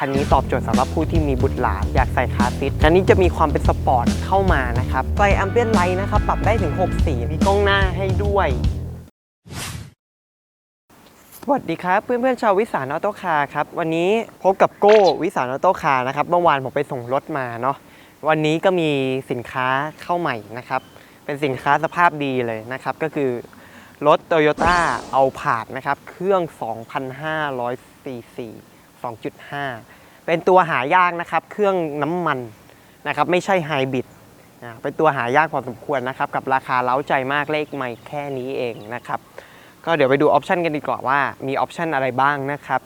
คันนี้ตอบโจทย์สำหรับผู้ที่มีบุตรหลานอยากใส่คาร์ซีทคันนี้จะมีความเป็นสปอร์ตเข้ามานะครับไฟแอมเบียนไลท์นะครับ ปรับได้ถึง 6 สีมีกล้องหน้าให้ด้วย สวัสดีครับ เพื่อนๆชาววิสานออโต้คาร์ครับ วันนี้พบกับโก้วิสานออโต้คาร์นะครับ เมื่อวานผมไปส่งรถมาเนาะวันนี้ก็มีสินค้าเข้าใหม่นะครับ เป็นสินค้าสภาพดีเลยนะครับ ก็คือรถ Toyota เอาผาดนะครับ เครื่อง 2,500ซีซี 2.5 เป็นตัวหายากนะครับ เครื่องน้ำมันนะครับ ไม่ใช่ไฮบริดนะเป็นตัวหายากพอสมควรนะครับ กับราคาเล้าใจมากเลขไม่แค่นี้เองนะครับ ก็เดี๋ยวไปดูออปชันกันดีกว่าว่ามีออปชันอะไรบ้างนะครับ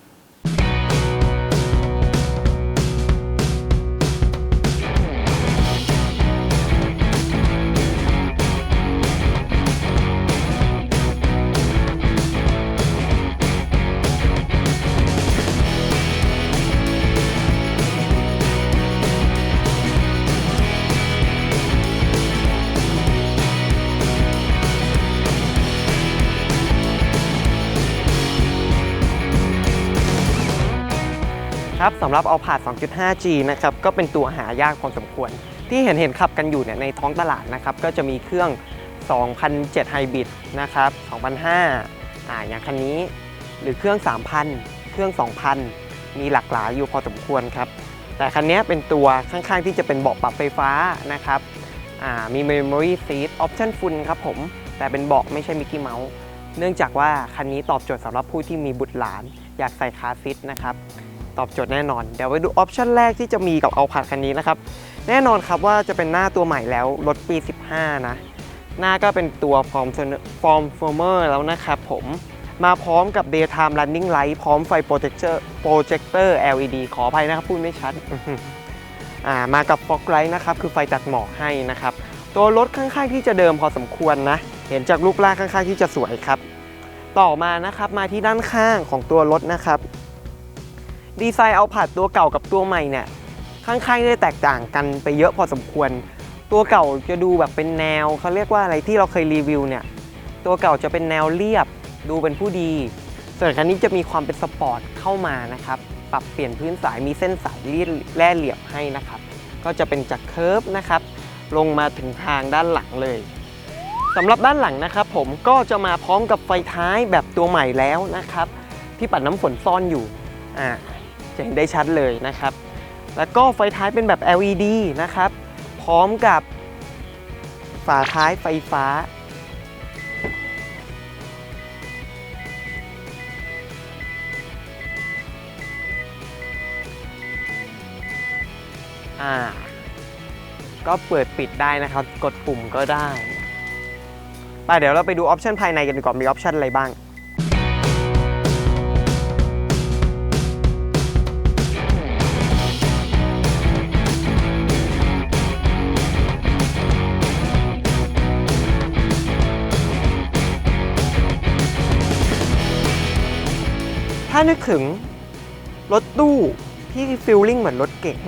ครับสำหรับเอาผาด 2.5G นะครับก็เป็นตัวหายากพอสมควร ที่เห็นเห็นขับกันอยู่เนี่ยในท้องตลาดนะครับก็จะมีเครื่อง 2,007ไฮบริดนะครับ2,005อ่าอย่างคันนี้หรือเครื่อง 3,000 เครื่อง 2,000 มีหลากหลายอยู่พอสมควรครับแต่คันนี้เป็นตัวข้างๆที่จะเป็นเบาะปรับไฟฟ้านะครับอ่ามี Memory Seat Option Full ครับผม แต่เป็นเบาะไม่ใช่มิกกี้เมาส์เนื่องจากว่าคันนี้ตอบโจทย์สำหรับผู้ที่มีบุตรหลาน อยากใส่คาร์ซีทนะครับ ตอบโจทย์แน่นอน เดี๋ยวไปดูออปชันแรกที่จะมีกับเอาผาดคันนี้นะครับ แน่นอนครับว่าจะเป็นหน้าตัวใหม่แล้วรถปี 15 นะ หน้าก็เป็นตัว Form Form Former แล้วนะครับผมมาพร้อมกับ Daytime Running Light พร้อมไฟ Projector Projector LED ขออภัยนะครับพูดไม่ชัดมากับ Fog Light นะครับ คือไฟตัดหมอกให้นะครับ ตัวรถข้างๆที่จะเดิมพอสมควรนะ เห็นจากรูปร่างข้างๆที่จะสวยครับ ต่อมานะครับมาที่ด้านข้างของตัวรถนะครับ ดีไซน์เอาผาดตัวเก่ากับตัวใหม่เนี่ยค่อนข้างจะแตกต่างกันไปเยอะพอสมควร ตัวเก่าจะดูแบบเป็นแนวเขาเรียกว่าอะไรที่เราเคยรีวิวเนี่ยตัวเก่าจะเป็นแนวเรียบดูเป็นผู้ดี ส่วนคันนี้จะมีความเป็นสปอร์ตเข้ามานะครับปรับเปลี่ยนพื้นสายมีเส้นสายเลีดแล่เหลี่ยมให้นะครับก็จะเป็นจากเคิร์ฟนะครับลงมาถึงทางด้านหลังเลยสำหรับด้านหลังนะครับ ผมก็จะมาพร้อมกับไฟท้ายแบบตัวใหม่แล้วนะครับ ที่ปัดน้ำฝนซ่อนอยู่อ่า จะเห็นได้ชัดเลยนะครับ แล้วก็ไฟท้ายเป็นแบบ LED นะครับ พร้อมกับฝาท้ายไฟฟ้า อ่า ก็เปิดปิดได้นะครับ กดปุ่มก็ได้ไปเดี๋ยวเราไปดูออปชันภายในกันดีกว่ามีออปชันอะไรบ้างานึกถึงรถตู้ที่ฟิลลิ่งเหมือนรถเก๋ง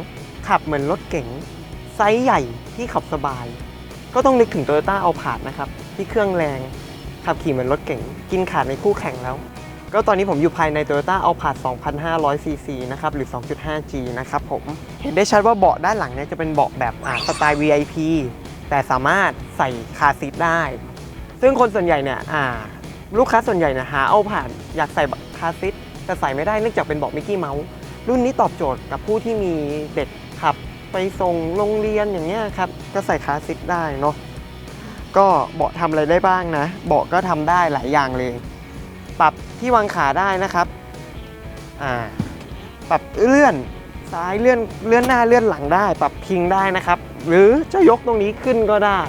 ขับเหมือนรถเก๋งไซส์ใหญ่ที่ขับสบาย ก็ต้องนึกถึง Toyota a l p a r d นะครับ ที่เครื่องแรง ขับขี่เหมือนรถเก๋งกินขาดในคู่แข่งแล้ว ก็ตอนนี้ผมอยู่ภายใน Toyota a l p a r d 2,500 cc นะครับ หรือ 2.5G นะครับผม เห็นได้ชัดว่าเบาะด้านหลังเนี่ยจะเป็นเบาะแบบสไตล์ VIP แต่สามารถใส่คาซีทได้ ซึ่งคนส่วนใหญ่เนี่ยลูกค้าส่วนใหญ่เนี่ยหาเอาผ่านอยากใส่คาซีท แต่ใส่ไม่ได้เนื่องจากเป็นเบาะมิกกี้เมาส์รุ่นนี้ตอบโจทย์กับผู้ที่มีเด็กขับไปส่งโรงเรียนอย่างเงี้ยครับก็ใส่คาซีทได้เนาะก็เบาะทำอะไรได้บ้างนะ เบาะก็ทำได้หลายอย่างเลย ปรับที่วางขาได้นะครับอ่าปรับเลื่อนซ้ายเลื่อนเลื่อนหน้าเลื่อนหลังได้ ปรับพิงได้นะครับ หรือจะยกตรงนี้ขึ้นก็ได้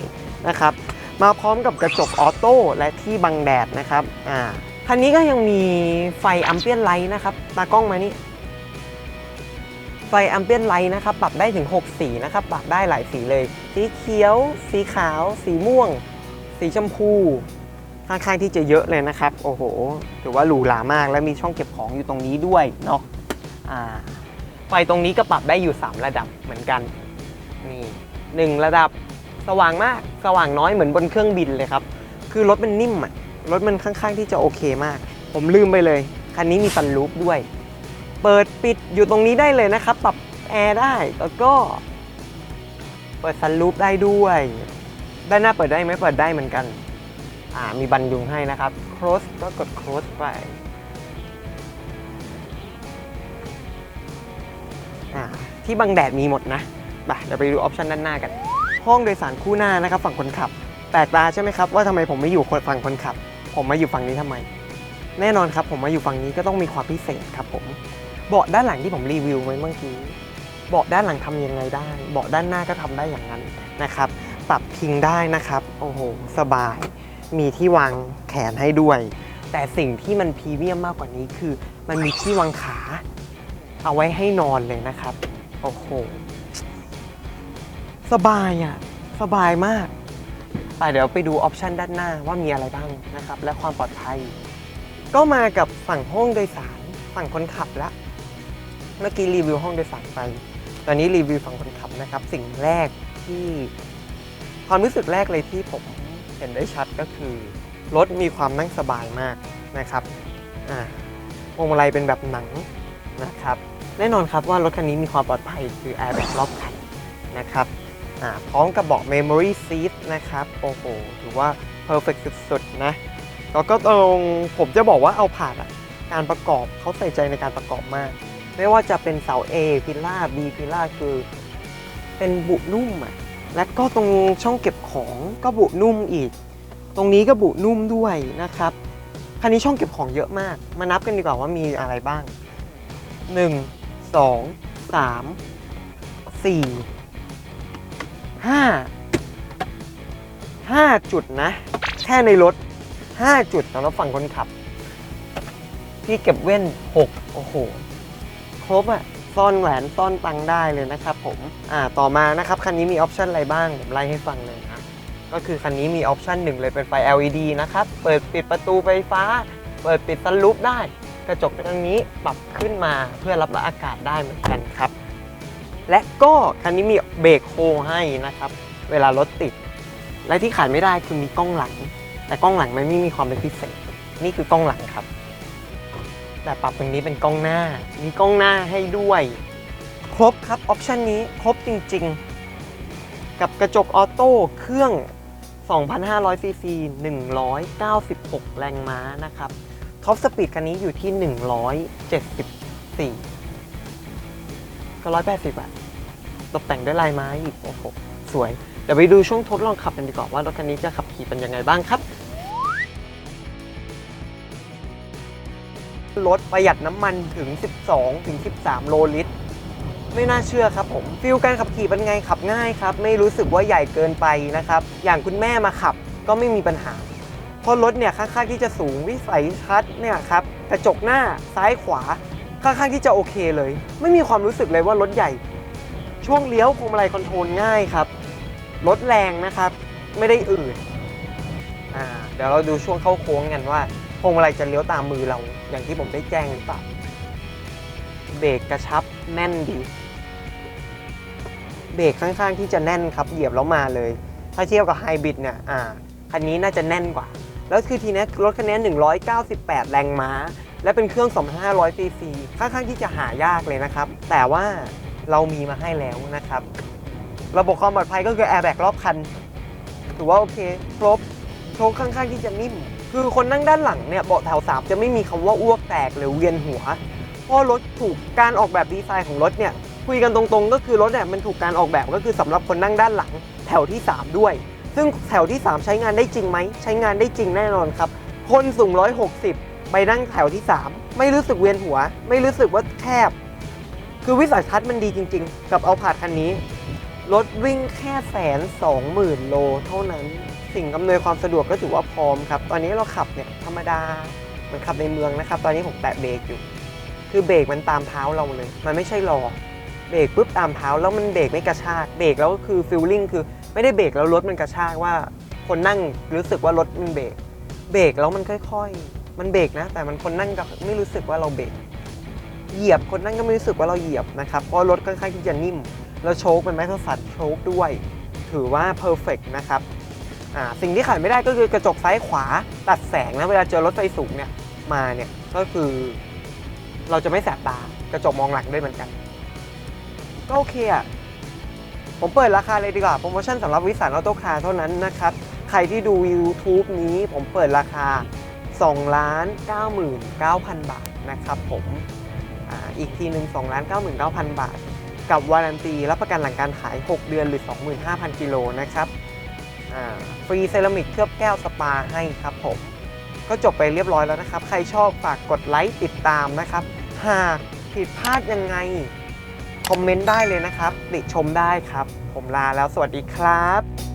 นะครับ มาพร้อมกับกระจกออโต้และที่บังแดดนะครับอ่า คันนี้ก็ยังมีไฟอัมเปียนไลท์นะครับ ตากล้องมานี่ ไฟอัมเปียนไลท์นะครับ ปรับได้ถึง 6 สีนะครับ ปรับได้หลายสีเลย สีเขียว สีขาว สีม่วง สีชมพูค่อนข้างที่จะเยอะเลยนะครับ โอ้โห ถือว่าหรูหรามาก และมีช่องเก็บของอยู่ตรงนี้ด้วยเนาะอ่าไฟตรงนี้ก็ปรับได้อยู่ 3 ระดับเหมือนกัน นี่หนึ่งระดับสว่างมาก สว่างน้อยเหมือนบนเครื่องบินเลยครับ คือรถมันนิ่มอะ รถมันค่อนข้างที่จะโอเคมาก ผมลืมไปเลย คันนี้มีซันรูฟด้วย เปิดปิดอยู่ตรงนี้ได้เลยนะครับ ปรับแอร์ได้ แล้วก็ เปิดซันรูปได้ด้วย ด้านหน้าเปิดได้ไหมเปิดได้เหมือนกัน อ่า มีบันยุงให้นะครับ close ก็กด close ไป อ่า ที่บังแดดมีหมดนะไปเดี๋ยวไปดูออปชันด้านหน้ากัน ห้องโดยสารคู่หน้านะครับ ฝั่งคนขับ แปลกตาใช่ไหมครับว่าทำไมผมไม่อยู่ฝั่งคนขับ ผมมาอยู่ฝั่งนี้ทำไม แน่นอนครับ ผมมาอยู่ฝั่งนี้ก็ต้องมีความพิเศษครับผม เบาะด้านหลังที่ผมรีวิวไว้เมื่อกี้ เบาะด้านหลังทำยังไงได้ เบาะด้านหน้าก็ทำได้อย่างนั้นนะครับ ปรับพิงได้นะครับ โอ้โห สบาย มีที่วางแขนให้ด้วย แต่สิ่งที่มันพรีเมียมมากกว่านี้คือ มันมีที่วางขา เอาไว้ให้นอนเลยนะครับ โอ้โห สบายอะ สบายมาก ไปเดี๋ยวไปดูออปชันด้านหน้าว่ามีอะไรบ้างนะครับ และความปลอดภัย ก็มากับฝั่งห้องโดยสารฝั่งคนขับละ เมื่อกี้รีวิวห้องโดยสารไป ตอนนี้รีวิวฝั่งคนขับนะครับ สิ่งแรกที่ความรู้สึกแรกเลยที่ผมเห็นได้ชัดก็คือรถมีความนั่งสบายมากนะครับอ่าพวงมาลัยเป็นแบบหนังนะครับ แน่นอนครับว่ารถคันนี้มีความปลอดภัยคือแอร์แบ็รอบคันนะครับ พร้อมกับเบาะ Memory Seat นะครับ โอ้โห ถือว่า perfect สุดๆนะ แล้วก็ตรงผมจะบอกว่าเอาผ่านอะการประกอบเขาใส่ใจในการประกอบมาก ไม่ว่าจะเป็นเสา A พิล่า B พิล่าคือเป็นบุนุ่มอะและก็ตรงช่องเก็บของก็บุนุ่มอีก ตรงนี้ก็บุนุ่มด้วยนะครับคันนี้ช่องเก็บของเยอะมาก มานับกันดีกว่าว่ามีอะไรบ้าง 1 2 3 4 5 5 จุดนะ แค่ในรถ 5 จุดสำหรับฝั่งคนขับ ที่เก็บเว้น 6 โอ้โห ครบอะซ่อนแหวนซ่อนตังได้เลยนะครับผม อ่า ต่อมานะครับ คันนี้มีออปชันอะไรบ้าง ผมไล่ให้ฟังเลยนะ ก็คือคันนี้มีออปชันหนึ่งเลยเป็นไฟ LED นะครับ เปิดปิดประตูไฟฟ้า เปิดปิดซันรูฟได้ กระจกตรงนี้ปรับขึ้นมาเพื่อรับอากาศได้เหมือนกันครับ และก็คันนี้มีเบรกโฮให้นะครับ เวลารถติด และที่ขาดไม่ได้คือมีกล้องหลัง แต่กล้องหลังมันไม่มีความเป็นพิเศษ นี่คือกล้องหลังครับ แต่ปรับตรงนี้เป็นกล้องหน้า มีกล้องหน้าให้ด้วย ครบครับออปชันนี้ครบจริง ๆ กับกระจกออโต้เครื่อง2,500ซีซี196 แรงม้านะครับ ท็อปสปีดคันนี้อยู่ที่ 174 ก็180 บาท ตกแต่งด้วยลายไม้อีกโอ้โหสวย เดี๋ยวไปดูช่วงทดลองขับกันดีกว่าว่ารถคันนี้จะขับขี่เป็นยังไงบ้างครับ รถประหยัดน้ำมันถึง 12 ถึง 13 โลลิตร ไม่น่าเชื่อครับผม ฟิลการขับขี่เป็นไงขับง่ายครับ ไม่รู้สึกว่าใหญ่เกินไปนะครับ อย่างคุณแม่มาขับก็ไม่มีปัญหา เพราะรถเนี่ยค่อนข้างที่จะสูงวิสัยทัศน์เนี่ยครับกระจกหน้าซ้ายขวาค่อนข้างที่จะโอเคเลย ไม่มีความรู้สึกเลยว่ารถใหญ่ ช่วงเลี้ยวพวงมาลัยคอนโทรลง่ายครับรถแรงนะครับ ไม่ได้อืดอ่าเดี๋ยวเราดูช่วงเข้าโค้งกันว่าพวงมาลัยจะเลี้ยวตามมือเราอย่างที่ผมได้แจ้งหรือเปล่าเบรกกระชับแน่นดีเบรกข้างๆที่จะแน่นครับเหยียบแล้วมาเลย ถ้าเทียบกับไฮบริดเนี่ยอ่าคันนี้น่าจะแน่นกว่า แล้วคือทีนี้รถคันนี้ 198 แรงม้า และเป็นเครื่อง 2,500ซีซีค่อนข้างที่จะหายากเลยนะครับ แต่ว่า เรามีมาให้แล้วนะครับ ระบบความปลอดภัยก็คือแอร์แบ็กรอบคันถือว่าโอเคครบโชคค่อนข้างที่จะนิ่ม คือคนนั่งด้านหลังเนี่ยเบาะแถวสามจะไม่มีคำว่าอ้วกแตกหรือเวียนหัว เพราะรถถูกการออกแบบดีไซน์ของรถเนี่ยคุยกันตรงๆ ก็คือรถเนี่ยมันถูกการออกแบบก็คือสำหรับคนนั่งด้านหลังแถวที่ 3 ด้วย ซึ่งแถวที่ 3 ใช้งานได้จริงไหม ใช้งานได้จริงแน่นอนครับ คนสูง 160 ไปนั่งแถวที่ 3 ไม่รู้สึกเวียนหัว ไม่รู้สึกว่าแคบ คือวิสัยทัศน์มันดีจริง ๆ กับเอาผาดคันนี้ รถวิ่งแค่แสนสองหมื่นโลเท่านั้น สิ่งอำนวยความสะดวกก็ถือว่าพร้อมครับ ตอนนี้เราขับเนี่ยธรรมดาเหมือนขับในเมืองนะครับ ตอนนี้ผมแตะเบรกอยู่ คือเบรกมันตามเท้าเราเลย มันไม่ใช่รอ เบรกปุ๊บตามเท้าแล้วมันเบรกไม่กระชาก เบรกแล้วก็คือฟิลลิ่งคือไม่ได้เบรกแล้วรถมันกระชากว่าคนนั่งรู้สึกว่ารถมันเบรก เบรกแล้วมันค่อย ๆ มันเบรกนะ แต่มันคนนั่งก็ไม่รู้สึกว่าเราเบรก เหยียบคนนั่งก็ไม่รู้สึกว่าเราเหยียบนะครับเพราะรถค่อนข้างที่จะนิ่ม แล้วโชคเป็นแมทสันโชคด้วย ถือว่าเพอร์เฟกนะครับสิ่งที่ขาดไม่ได้ก็คือกระจกซ้ายขวาตัดแสงนะเวลาเจอรถไฟสูงเนี่ยมาเนี่ยก็คือ เราจะไม่แสบตากระจกมองหลังด้วยเหมือนกัน ก็โอเคอะผมเปิดราคาเลยดีกว่าโปรโมชั่นสำหรับวิสันออโต้คาร์เท่านั้นนะครับ ใครที่ดู YouTube นี้ผมเปิดราคา2ล้าน99,000 บาทนะครับผม อาอีกทีหนึ่ง2ล้าน99,000 บาท กับวารันตีรับประกันหลังการขาย 6 เดือนหรือ 25,000 กิโลนะครับฟรีเซรามิกเคลือบแก้วสปาให้ครับผม ก็จบไปเรียบร้อยแล้วนะครับ ใครชอบฝากกดไลค์ติดตามนะครับ หากผิดพลาดยังไง คอมเมนต์ได้เลยนะครับติชมได้ครับ ผมลาแล้วสวัสดีครับ